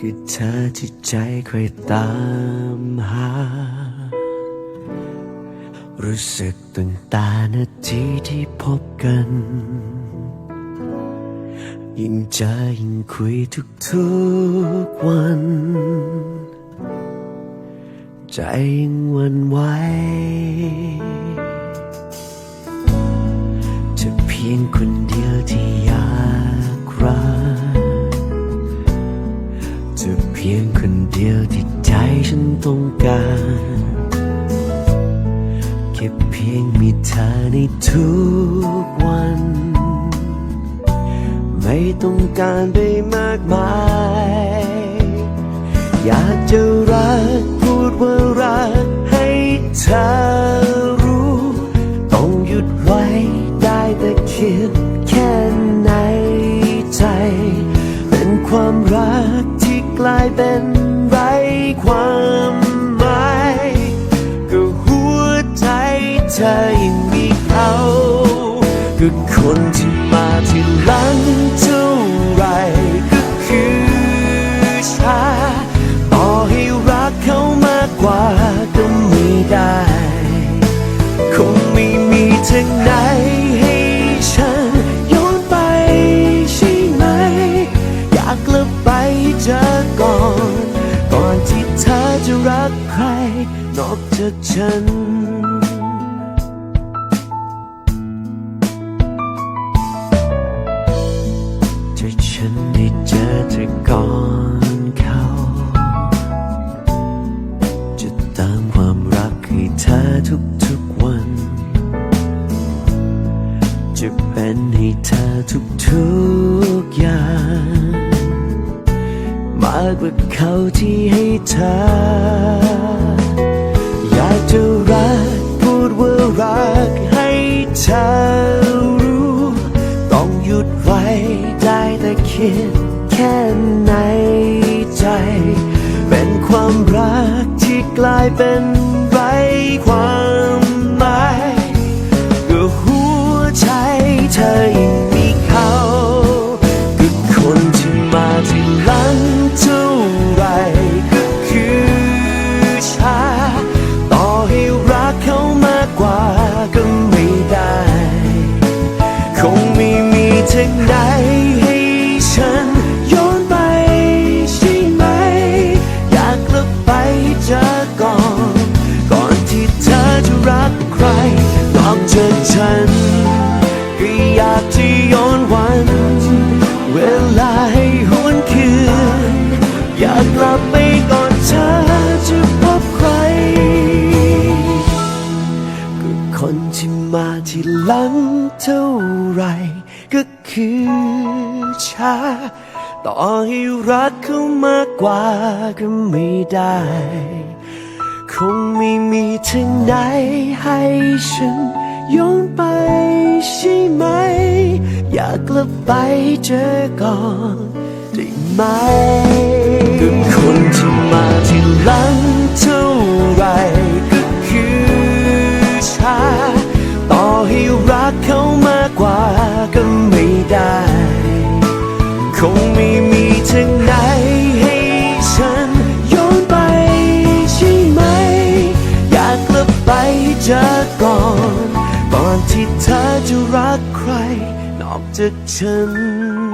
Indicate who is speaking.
Speaker 1: คือเธอที่ใจคอยตามหา รู้สึกตั้งแต่นาทีที่พบกัน ยิ่งเจอยิ่งคุยทุกทุกๆวัน ใจยิ่งวันไหวจะเพียงคนเดียวที่ เดียวที่ใจฉันต้องการ แค่เพียงมีเธอในทุกวัน ไม่ต้องการได้มากมาย อยากจะรักพูดว่ารักให้เธอรู้ ต้องหยุดไว้ได้แต่คิดแค่ในใจ เป็นความรักที่ กลายเป็นไรความหมายก็หัวใจเธอยังมีเขาก็คนที่มาที่หลังเท่าไรก็คือชาต่อให้รักเขามากกว่าก็ไม่ได้ คงไม่มีทางไหน นอกจากฉันถ้าฉันได้เจอเธอก่อนเขา จะติมความรักให้เธอทุกๆวัน จะเป็นให้เธอทุกๆอย่างมากกว่าเขาที่ให้เธอ เธอรู้ ต้องหยุดไว้ได้แต่คิดแค่ในใจ เป็นความรักที่กลายเป็นไร้ความ อยากจะย้อนวัน เวลาให้หวนคืน อยากกลับไปก่อนเธอจะพบใครก็คนที่มาที่หลังเท่าไรก็คือชาต่อให้รักเขามากกว่าก็ไม่ได้ คงไม่มีทางไหนให้ฉัน ย้อนไปใช่ไหม อยากกลับไปเจอก่อนได้ไหม จะรักใคร นอกจากฉัน